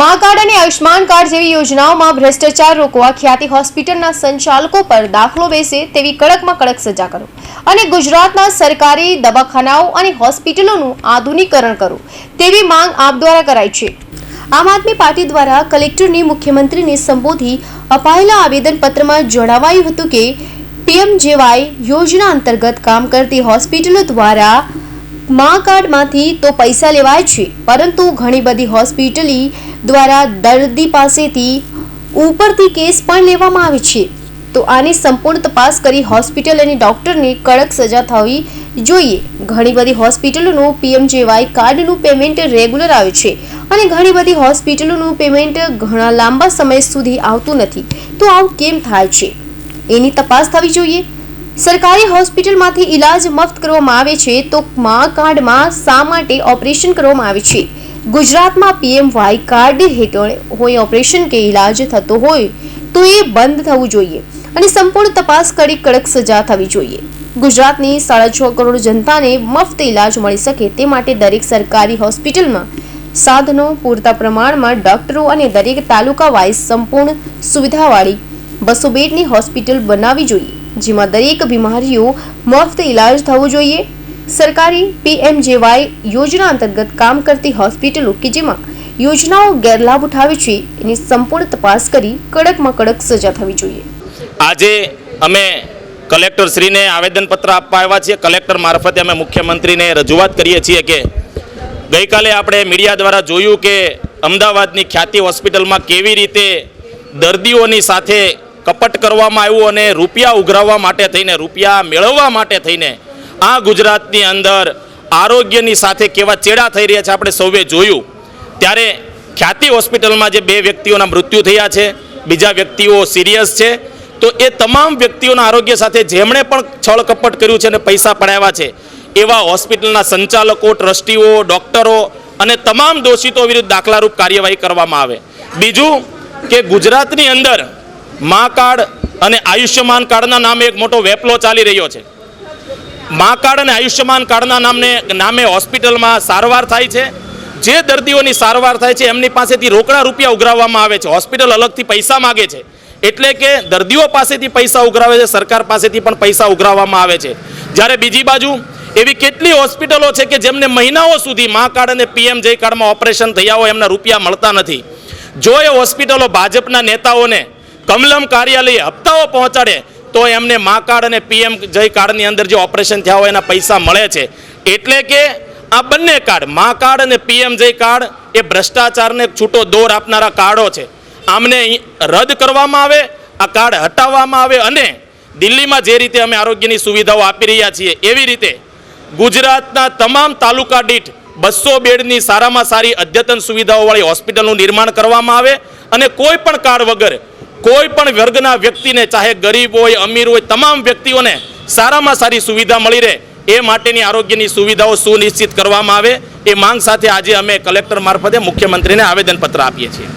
મા કાર્ડ અને આયુષ્માન કાર્ડ જેવી યોજનાઓમાં ભ્રષ્ટાચાર રોકવા ખ્યાતિ હોસ્પિટલના સંચાલકો પર દાખલો બેસે તેવી કડકમાં કડક સજા કરો. અને ગુજરાતના સરકારી દવાખાનાઓ અને હોસ્પિટલોનું આધુનિકરણ કરો તેવી માંગ આપ દ્વારા કરાઈ છે. આમ આદમી પાર્ટી દ્વારા કલેક્ટરને મુખ્યમંત્રીને સંબોધી અપાયેલા આવેદનપત્રમાં જણાવાયું હતું કે, પીએમજેવાય યોજના અંતર્ગત કામ કરતી હોસ્પિટલો દ્વારા મા કાર્ડમાંથી તો પૈસા લેવાય છે, પરંતુ ઘણી બધી હોસ્પિટલી દ્વારા દર્દી પાસેથી ઉપરથી કેસ પણ લેવામાં આવે છે. તો આની સંપૂર્ણ તપાસ કરી હોસ્પિટલ અને ડૉક્ટરને કડક સજા થવી જોઈએ. ઘણી બધી હોસ્પિટલોનું પીએમજેવાય કાર્ડનું પેમેન્ટ રેગ્યુલર આવે છે અને ઘણી બધી હોસ્પિટલોનું પેમેન્ટ ઘણા લાંબા સમય સુધી આવતું નથી. તો આવું કેમ થાય છે? એની તપાસ થવી જોઈએ. સરકારી હોસ્પિટલમાંથી ઈલાજ મફત કરવામાં આવે છે, તો મા કાર્ડમાં શા માટે ઓપરેશન કરવામાં આવે છે? ગુજરાતમાં પીએમવાય કાર્ડ હેઠળ હોય ઓપરેશન કે ઈલાજ થતો હોય, તો એ બંધ થવું જોઈએ અને સંપૂર્ણ તપાસ કરી કડક સજા થવી જોઈએ. ગુજરાતની સાડા છ કરોડ જનતાને મફત ઈલાજ મળી શકે તે માટે દરેક સરકારી હોસ્પિટલમાં સાધનો પૂરતા પ્રમાણમાં ડોક્ટરો અને દરેક તાલુકા વાઇઝ સંપૂર્ણ સુવિધાવાળી બસો બેડની હોસ્પિટલ બનાવવી જોઈએ. જેમાં દરેક બીમારીઓ મફત ઈલાજ થવો જોઈએ. સરકારી પીએમજેવાય યોજના અંતર્ગત કામ કરતી હોસ્પિટલો કે જેમાં યોજનાઓ ગેરલાભ ઉઠાવે છે, એની સંપૂર્ણ તપાસ કરી કડકમાં કડક સજા થવી જોઈએ. આજે અમે કલેક્ટર શ્રીને આવેદનપત્ર આપવા આવ્યા છીએ. કલેક્ટર મારફતે અમે મુખ્યમંત્રીને રજૂઆત કરીએ છીએ કે ગઈકાલે આપણે મીડિયા દ્વારા જોયું કે અમદાવાદની ખ્યાતિ હોસ્પિટલમાં કેવી રીતે દર્દીઓની સાથે કપટ કરવામાં આવ્યું અને રૂપિયા ઉઘરાવવા માટે થઈને, રૂપિયા મેળવવા માટે થઈને આ ગુજરાતની અંદર આરોગ્યની સાથે કેવા ચેડા થઈ રહ્યા છે આપણે સૌએ જોયું. ત્યારે ખ્યાતિ હોસ્પિટલમાં જે બે વ્યક્તિઓના મૃત્યુ થયા છે, બીજા વ્યક્તિઓ સિરિયસ છે, તો એ તમામ વ્યક્તિઓના આરોગ્ય સાથે જેમણે પણ છળ કપટ કર્યું છે અને પૈસા પડાવ્યા છે, એવા હોસ્પિટલના સંચાલકો, ટ્રસ્ટીઓ, ડૉક્ટરો અને તમામ દોષિતો વિરુદ્ધ દાખલારૂપ કાર્યવાહી કરવામાં આવે. બીજું કે ગુજરાતની અંદર મા કાર્ડ અને આયુષ્યમાન કાર્ડના નામે એક મોટો વેપલો ચાલી રહ્યો છે. મા કાર્ડ અને આયુષ્યમાન કાર્ડના નામને, નામે હોસ્પિટલમાં સારવાર થાય છે. જે દર્દીઓની સારવાર થાય છે, એમની પાસેથી રોકડા રૂપિયા ઉઘરાવવામાં આવે છે. હોસ્પિટલ અલગથી પૈસા માગે છે. એટલે કે દર્દીઓ પાસેથી પૈસા ઉઘરાવે છે, સરકાર પાસેથી પણ પૈસા ઉઘરાવવામાં આવે છે. જ્યારે બીજી બાજુ એવી કેટલી હોસ્પિટલો છે કે જેમને મહિનાઓ સુધી મા કાર્ડ અને પીએમ જય કાર્ડમાં ઓપરેશન થયા હોય, એમના રૂપિયા મળતા નથી. જો એ હોસ્પિટલો ભાજપના નેતાઓને કમલમ કાર્યાલય હપ્તાઓ પહોંચાડે, તો એમને મા કાર્ડ અને પીએમ જય કાર્ડની અંદર જે ઓપરેશન થયા હોય એના પૈસા મળે છે. એટલે કે આ બંને કાર્ડ, મા કાર્ડ અને પીએમ જય કાર્ડ, એ ભ્રષ્ટાચારને છૂટો દોર આપનારા કાર્ડો છે. આમને રદ કરવામાં આવે, આ કાર્ડ હટાવવામાં આવે અને દિલ્હીમાં જે રીતે અમે આરોગ્યની સુવિધાઓ આપી રહ્યા છીએ, એવી રીતે ગુજરાતના તમામ તાલુકા દીઠ બસો બેડની સારામાં સારી અદ્યતન સુવિધાઓવાળી હોસ્પિટલનું નિર્માણ કરવામાં આવે અને કોઈ પણ કાર્ડ વગર કોઈ પણ વર્ગના વ્યક્તિને, ચાહે ગરીબ હોય, અમીર હોય, તમામ વ્યક્તિઓને સારામાં સારી સુવિધા મળી રહે, એ માટેની આરોગ્યની સુવિધાઓ સુનિશ્ચિત કરવામાં આવે. એ માંગ સાથે આજે અમે કલેક્ટર મારફતે મુખ્યમંત્રીને આવેદનપત્ર આપીએ છીએ.